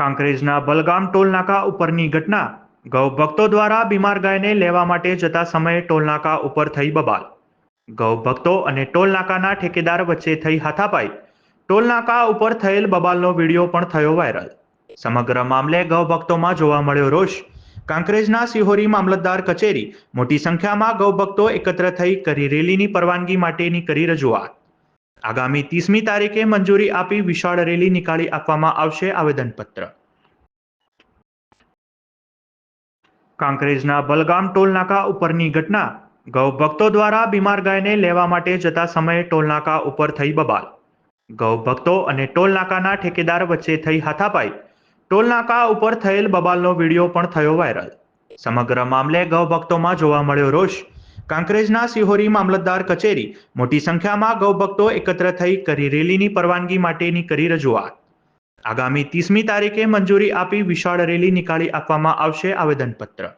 કાંકરેજના બલગામ ટોલનાકા ઉપરની ઘટના. ગૌભક્તો દ્વારા બીમાર ગાયને લેવા માટે જતા સમયે ટોલનાકા ઉપર થઈ બબાલ. ગૌભક્તો અને ટોલનાકાના ઠેકેદાર વચ્ચે થઈ હાથાપાઈ. ટોલનાકા ઉપર થયેલ બબાલનો વીડિયો પણ થયો વાયરલ. સમગ્ર મામલે ગૌભક્તોમાં જોવા મળ્યો રોષ. કાંકરેજના સિહોરી મામલતદાર કચેરી મોટી સંખ્યામાં ગૌભક્તો એકત્ર થઈ કરી રેલીની પરવાનગી માટેની કરી રજૂઆત. આગામી ત્રીસમી તારીખે મંજૂરી આપી વિશાળ રેલી નીકાળી આપવામાં આવશે આવેદનપત્ર. કાંકરેજના બલગામ ટોલનાકા ઉપરની ઘટના. ગૌભક્તો દ્વારા બીમાર ગાયને લેવા માટે જતા સમયે ટોલનાકા ઉપર થઈ બબાલ. ગૌભક્તો અને ટોલનાકાના ઠેકેદાર વચ્ચે થઈ હાથાપાઈ. ટોલનાકા ઉપર થયેલ બબાલનો વીડિયો પણ થયો વાયરલ. સમગ્ર મામલે ગૌભક્તોમાં જોવા મળ્યો રોષ. કાંકરેજના સિહોરી મામલતદાર કચેરી મોટી સંખ્યામાં ગૌભક્તો એકત્ર થઈ કરી રેલીની પરવાનગી માટેની કરી રજૂઆત. આગામી ત્રીસમી તારીખે મંજૂરી આપી વિશાળ રેલી નીકાળી આપવામાં આવશે આવેદનપત્ર.